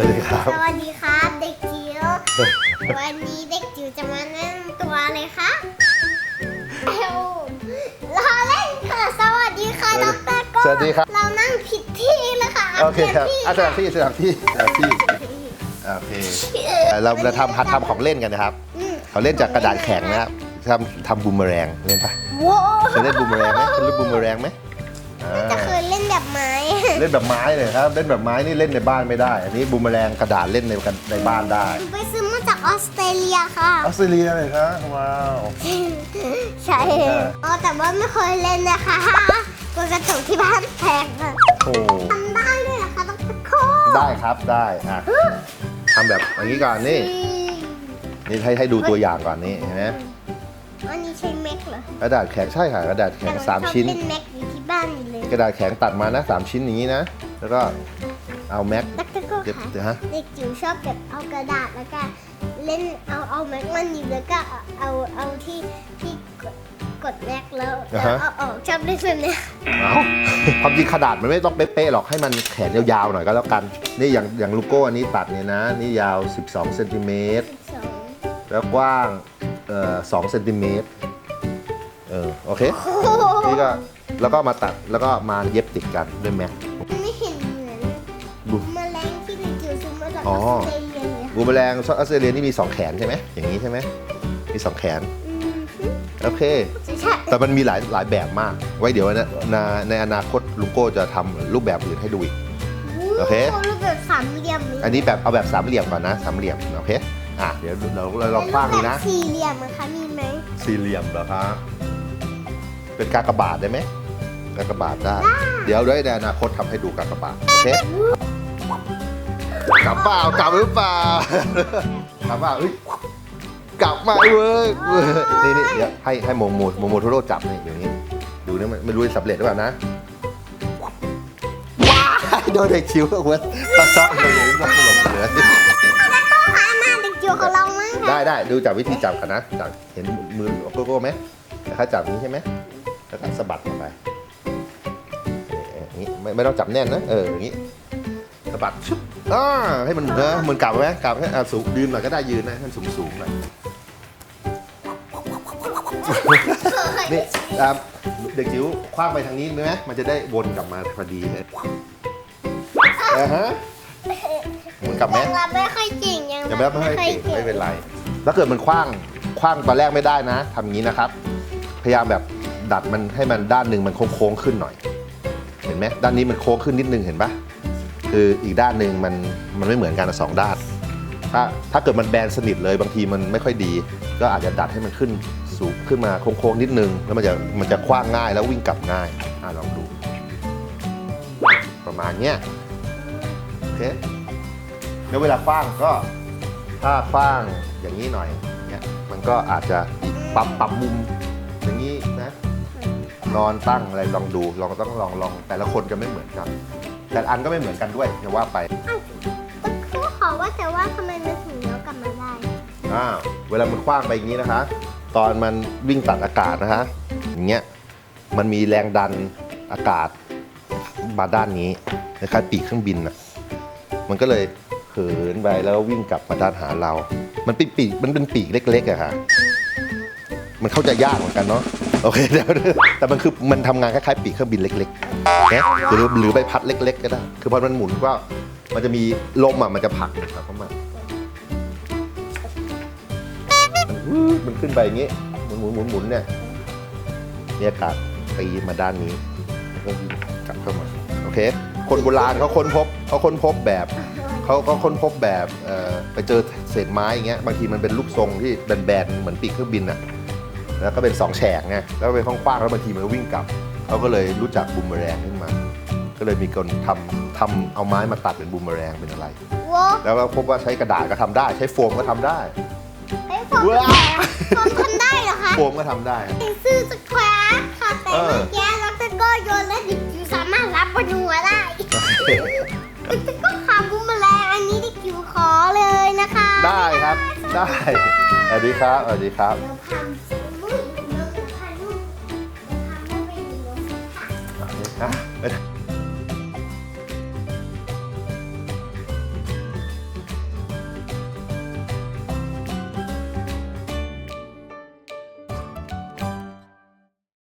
วัสดีครับ สวัสดีครับเด็กจิ๋ว วันนี้เด็กจิ๋วจะมาแนะนำตัวเลยคะเอ้วรอเล่นค่ะ สวัสดีค่ะดรโก้สวัสดีครับ เรานั่งผิดที่เลยค่ะโอเคครับปลี่ยนอะสถานที่สถานที่สถานที่โอเคเอ่อเราเราทำหัดทำของเล่นกันนะครับอืมเขาเล่นจากกระดาษแข็งนะครับทำทำบูมเมอแรงเล่นปะโว้เคยเล่นบูมเมอแรงไหมเคยเล่นบูมเมอแรงไหมอ่าจะเคยเล่นแบบไม้ เล่นแบบไม้เลยครับเล่นแบบไม้นี่เล่นในบ้านไม่ได้ อันนี้บูมเมอแรงกระดาษเล่นในกันในบ้านได้ไปซื้อมาจากออสเตรเลียค่ะออสเตรเลียเลยครับว้าวใช่อ๋อแต่ว่าไม่เคยเล่นนะคะกลัวกระจกที่บ้านแตกอะโอ้ทำได้ด้วยเหรอคะดรโก้ได้ครับได้อะทำแบบอย่างนี้ก่อนนี่นี่ให้ให้ดูตัวอย่างก่อนนี่เห็นไหมอันนี้ใช้แม็กเหรอ กระดาษแข็งใช่ค่ะกระดาษแข็งแต่สามชิ้นชอบเป็นแม็กอยู่ ที่บ้านอยู่เลยกระดาษแข็งตัดมานะสามชิ้นอย่างนี้นะ แล้วก็เอาแม็กดรโก้เดี๋ยวค่ะเดี๋ยวฮะเด็กจิ๋วชอบแบบเอากระดาษแล้วก็เล่นเอาเอาแม็กมันหนีบแล้วก็เอาเอาเอาที่ที่กดกดแม็กแล้วแล้วเอาออกชอบเล่นแบบเนี้ยเอาความจริงขนาดมันไม่ต้องเป๊ะๆหรอกให้มันแขนยาวๆหน่อยก็แล้วกันนี่อย่างอย่างลูกโก้อันนี้ตัดเนี่ยนะ นี่ยาว 12เซนติเมตรสองแล้วกว้างเอ่อ2เซนติเมตร เออโอเคโอ้โหนี่ก็แล้วก็มาตัดแล้วก็มาเย็บติดกันด้วยแม็กไม่เห็นเหมือนบูแมลงที่เด็กจิ๋วซื้อมาจากออ๋ออสเตรเลียเลยบูมแมลงออสเตรเลียนี่มี2แขนใช่ไหมอย่างนี้ใช่ไหมมี2แขนอืมโอเคใช่ใช่แต่มันมีหลายหลายแบบมาก ไว้เดี๋ยวนะในในอนาคตลุงโก้จะทำรูปแบบอื่นให้ดูอีก โอเค รูปแบบสามเหลี่ยมอันนี้แบบเอาแบบสามเหลี่ยมก่อนนะสามเหลี่ยมโอเคอะเดี๋ยวเราเราเราคว้างดูนะแล้วรูปแบบสี่เหลี่ยมนะคะมีไหมสี่เหลี่ยมเหรอครับ เป็นกากบาทได้ไหมกากบาทได้ เดี๋ยวด้วยในอนาคตทำให้ดูกากบาทโอเคกลับเปล่ากลับหรือเปล่ากลับเปล่าเอ้ยกลับมาเว้ยเว้ยนี่นี่เดี๋ยวให้ให้โมโมโมโมโทโร่จับนี่อย่างนี้ ดูนี่มันไม่รู้จะสำเร็จหรือเปล่านะว้ายโดนเด็กชิวหัวตะซ้อเลยซ้อสลบเลยพามาเด็กจิ๋วของเรามั้งคะได้ได้ดูจากวิธีจับกันนะจับเห็นมือโกโก้ไหมแต่เขาจับอย่างนี้ใช่ไหม แล้วก็สะบัดลงไปเอออย่างนี้ไม่ไม่ต้องจับแน่นนะเอออย่างนี้สะบัดชุบอ่าให้มันเออเหมือนกลับไหมกลับให้อะสูงยืนหน่อยก็ได้ยืนนะให้มันสูงสูงหน่อยนี่อะเด็กจิ๋วคว้างไปทางนี้ไหมมันจะได้วนกลับมาพอดีเลยเออฮะหมุนกลับไหมยังรับไม่ค่อยเก่งยังยังไม่ไม่ค่อยเก่งไม่เป็นไรถ้าเกิดมันคว้างคว้างตอนแรกไม่ได้นะทำอย่างนี้นะครับ พยายามแบบ ดัดมันให้มันด้านหนึ่งมันโค้งๆขึ้นหน่อย เห็นไหมด้านนี้มันโค้งขึ้นนิดนึงเห็นปะคืออีกด้านหนึ่งมันมันไม่เหมือนกันนะสองด้าน ถ้าถ้าเกิดมันแบนสนิทเลยบางทีมันไม่ค่อยดี ก็อาจจะดัดให้มันขึ้นสูงขึ้นมาโค้งๆนิดนึง แล้วมันจะมันจะคว้างง่ายแล้ววิ่งกลับง่ายอะลองดู ประมาณเนี้ยโอเคแล้วเวลาคว้างก็ถ้าคว้างอย่างนี้หน่อยเนี่ยมันก็อาจจะปรับปรับมุม นอนตั้งอะไรลองดูลองต้องลองลองแต่ละคนจะไม่เหมือนกัน แต่ละอันก็ไม่เหมือนกันด้วยจะว่าไปก็ขอว่าแต่ว่าทำไมมันถึงเลี้ยวกลับมาได้อ้าวเวลามันคว้างไปอย่างนี้นะคะ ตอนมันวิ่งตัดอากาศนะคะอย่างเงี้ยมันมีแรงดันอากาศมาด้านนี้คล้ายๆปีกเครื่องบินอะมันก็เลยเหินไปแล้ววิ่งกลับมาด้านหาเรา มันเป็นปีกมันเป็นปีกเล็กๆอะค่ะ มันเข้าใจยากเหมือนกันเนาะ โอเคเดี๋ยวแต่มันคือมันทำงานคล้ายๆปีกเครื่องบินเล็กๆนะหรือหรือใบพัดเล็ก ๆ ก็ได้ คือพอมันหมุนก็มันจะมีลมอะมันจะผลักผลักเข้ามามันขึ้นไปอย่างนี้หมุนหมุนหมุนหมุนเนี่ยมีอากาศตีมาด้านนี้แล้วก็กลับเข้ามาโอเค คนโบราณเขาค้นพบเขาค้นพบแบบเขาก็ค้นพบแบบเอ่อไปเจอเศษไม้อย่างเงี้ยบางทีมันเป็นลูกทรงที่แบนๆเหมือนปีกเครื่องบินอะ แล้วก็เป็นสองแฉกไงแล้วก็เป็นข้างๆแล้วบางทีมันก็วิ่งกลับเขาก็เลยรู้จักบูมเมอแรงขึ้นมา ก็เลยมีคนทำทำเอาไม้มาตัดเป็นบูมเมอแรงเป็นอะไรโว้แล้วก็พบว่าใช้กระดาษก็ทำได้ ใช้โฟมก็ทำได้ ไอ้ยผมว้าผมทำได้เหรอคะโฟมก็ทำได้เป็นซื้อสแควร์ค่ะแต่เออ เมื่อกี้แล้วก็โยนแล้วดิจิวสามารถรับบนหัวได้แต่ก็ขาบุ้มแมลงอันนี้ดิจิวขอเลยนะคะได้ครับ ได้สวัสดีครับสวัสดีครับ เดี๋ยวพา ลูกเ